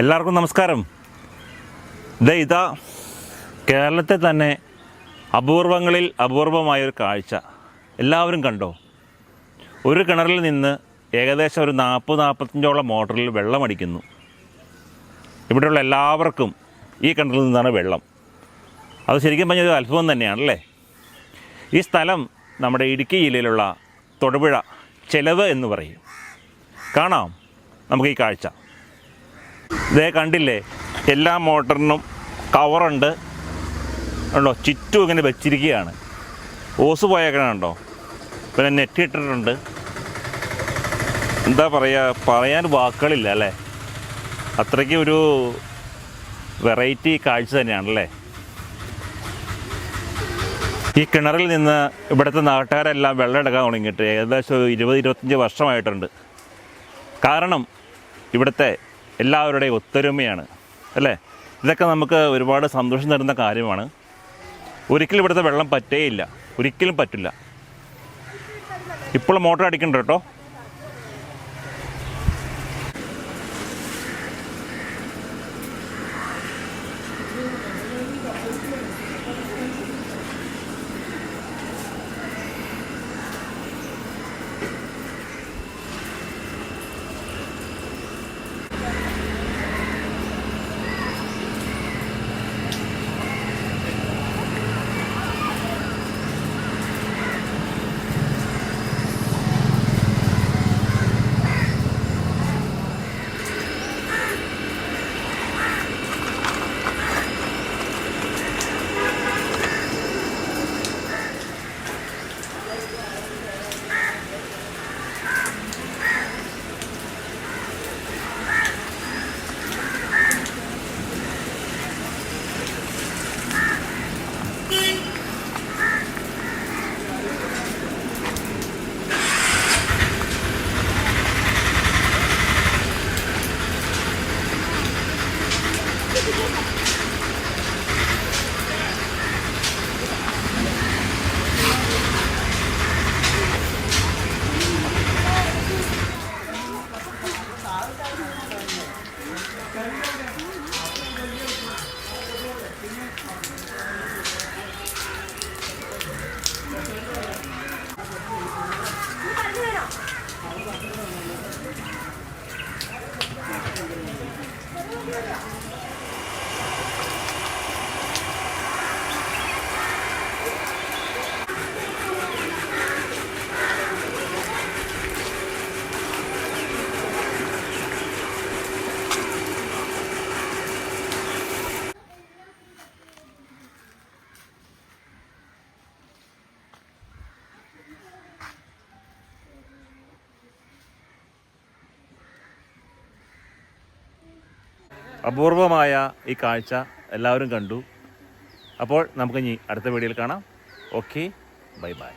എല്ലാവർക്കും നമസ്കാരം. ദേ ഇതാ കേരളത്തെ തന്നെ അപൂർവങ്ങളിൽ അപൂർവമായൊരു കാഴ്ച. എല്ലാവരും കണ്ടോ? ഒരു കിണറിൽ നിന്ന് ഏകദേശം ഒരു നാൽപ്പത് നാൽപ്പത്തഞ്ചോളം മോട്ടറിൽ വെള്ളമടിക്കുന്നു ഇവിടെയുള്ള എല്ലാവർക്കും ഈ കിണറിൽ നിന്നാണ് വെള്ളം. അത് ശരിക്കും പറഞ്ഞൊരു അത്ഭുതം തന്നെയാണല്ലേ ഈ സ്ഥലം നമ്മുടെ ഇടുക്കി ജില്ലയിലുള്ള തൊടുപുഴ ചെലവ് എന്ന് പറയും. കാണാം നമുക്ക് ഈ കാഴ്ച. ഇതേ കണ്ടില്ലേ? എല്ലാ മോട്ടറിനും കവറുണ്ട്. ഉണ്ടോ ചുറ്റും ഇങ്ങനെ വെച്ചിരിക്കുകയാണ്. ഓസ് പോയേക്കണുണ്ടോ? പിന്നെ നെറ്റ് ഇട്ടിട്ടുണ്ട്. എന്താ പറയുക പറയാൻ വാക്കുകളില്ല അല്ലേ? അത്രയ്ക്ക് ഒരു വെറൈറ്റി കാഴ്ച തന്നെയാണല്ലേ ഈ കിണറിൽ നിന്ന് ഇവിടുത്തെ നാട്ടുകാരെല്ലാം വെള്ളം എടുക്കാൻ തുടങ്ങിയിട്ട് ഏകദേശം ഇരുപത് ഇരുപത്തഞ്ച് വർഷമായിട്ടുണ്ട്. കാരണം ഇവിടുത്തെ എല്ലാവരുടെയും ഒത്തൊരുമയാണ് അല്ലേ? ഇതൊക്കെ നമുക്ക് ഒരുപാട് സന്തോഷം തരുന്ന കാര്യമാണ്. ഒരിക്കലും ഇവിടുത്തെ വെള്ളം പറ്റേയില്ല. ഒരിക്കലും പറ്റില്ല. ഇപ്പോൾ മോട്ടർ അടിക്കണ്ട കേട്ടോ. അപൂർവമായ ഈ കാഴ്ച എല്ലാവരും കണ്ടു. അപ്പോൾ നമുക്ക് ഇനി അടുത്ത വീഡിയോയിൽ കാണാം. Okay bye bye.